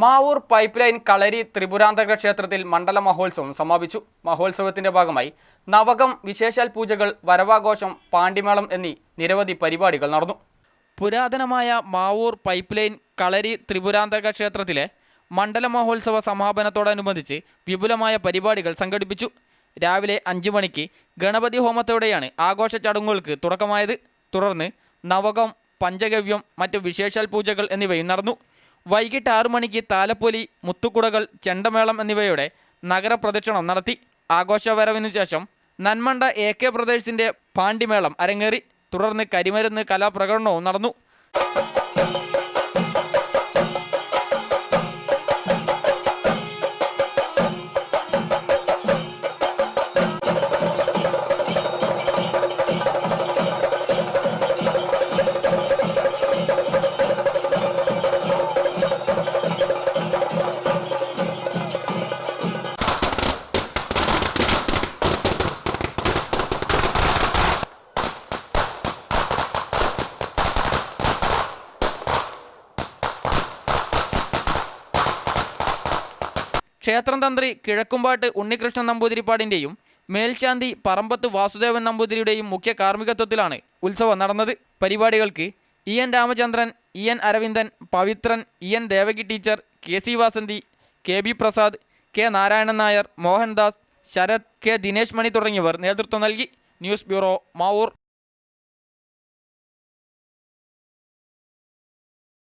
Mavoor pipe line കളരി ത്രിപുരാന്തക ക്ഷേത്രത്തിൽ മണ്ഡല മഹോത്സവം സമാപിച്ചു. മഹോത്സവത്തിന്റെ ഭാഗമായി നവകം വിശേഷാൽ പൂജകൾ വരവാഘോഷം പാണ്ടിമേളം എന്നീ നിരവധി പരിപാടികൾ നടന്നു. പുരാതനമായ മാവൂർ പൈപ്പ് ലൈൻ കളരി ത്രിപുരാന്തക ക്ഷേത്രത്തിലെ മണ്ഡല മഹോത്സവ സമാപനത്തോടനുബന്ധിച്ച് വിപുലമായ പരിപാടികൾ സംഘടിപ്പിച്ചു. രാവിലെ അഞ്ചു മണിക്ക് ഗണപതി ഹോമത്തോടെയാണ് ആഘോഷ ചടങ്ങുകൾക്ക് തുടക്കമായത്. തുടർന്ന് നവകം പഞ്ചഗവ്യം മറ്റ് വിശേഷാൽ പൂജകൾ എന്നിവയും നടന്നു. വൈകിട്ട് ആറു മണിക്ക് താലപ്പൊലി മുത്തുക്കുടകൾ ചെണ്ടമേളം എന്നിവയുടെ നഗരപ്രദക്ഷിണം നടത്തി. ആഘോഷവരവിനു ശേഷം നന്മണ്ട എ കെ ബ്രദേഴ്സിന്റെ പാണ്ടിമേളം അരങ്ങേറി. തുടർന്ന് കരിമരുന്ന് കലാപ്രകടനവും നടന്നു. ക്ഷേത്രം തന്ത്രി കിഴക്കുംപാട്ട് ഉണ്ണികൃഷ്ണൻ നമ്പൂതിരിപ്പാടിന്റെയും മേൽശാന്തി പറമ്പത്ത് വാസുദേവൻ നമ്പൂതിരിയുടെയും മുഖ്യ കാർമ്മികത്വത്തിലാണ് ഉത്സവം നടന്നത്. പരിപാടികൾക്ക് E N Ramachandran E N Aravindan Pavithran E N Devaki teacher K C Vasanthi K B Prasad K Narayanan Nair Mohandas Sarath K Dinesh Mani തുടങ്ങിയവർ നേതൃത്വം നൽകി. News bureau Mavoor.